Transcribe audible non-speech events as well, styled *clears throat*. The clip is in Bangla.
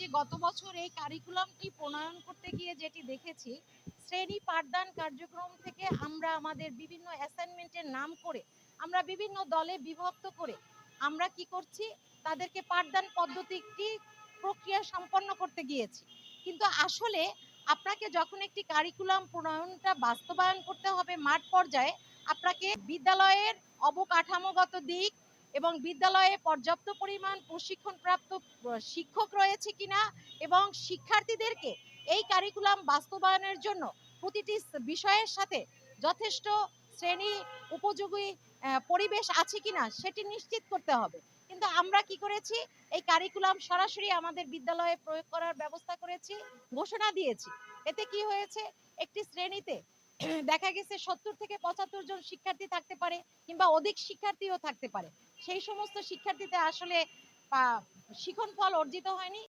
যে গত বছর এই কারিকুলামটি প্রণয়ন করতে গিয়ে যেটি দেখেছি, শ্রেণি পাঠদান কার্যক্রম থেকে আমরা আমাদের বিভিন্ন অ্যাসাইনমেন্টের নাম করে, আমরা বিভিন্ন দলে বিভক্ত করে, আমরা কি করছি? তাদেরকে পাঠদান পদ্ধতিটি প্রক্রিয়া সম্পন্ন করতে গিয়েছি। কিন্তু আসলে আপনাকে যখন একটি কারিকুলাম প্রণয়নটা বাস্তবায়ন করতে হবে মাঠ পর্যায়ে, আপনাকে বিদ্যালয়ের অবকাঠামোগত দিক এবং বিদ্যালয়ে পর্যাপ্ত পরিমাণ প্রশিক্ষণপ্রাপ্ত শিক্ষক রয়েছে কিনা এবং শিক্ষার্থীদেরকে এই কারিকুলাম বাস্তবায়নের জন্য প্রতিটি বিষয়ের সাথে যথেষ্ট শ্রেণি উপযোগী পরিবেশ আছে কিনা সেটি নিশ্চিত করতে হবে। কিন্তু আমরা কি করেছি? এই কারিকুলাম সরাসরি আমাদের বিদ্যালয়ে প্রয়োগ করার ব্যবস্থা করেছি, ঘোষণা দিয়েছি। এতে কি হয়েছে? একটি শ্রেণীতে *clears throat* দেখা গেছে সত্তর থেকে পঁচাত্তর জন শিক্ষার্থী থাকতে পারে কিংবা অধিক শিক্ষার্থীও থাকতে পারে। সেই সমস্ত শিক্ষার্থীতে আসলে শিখন ফল অর্জিত হয়নি।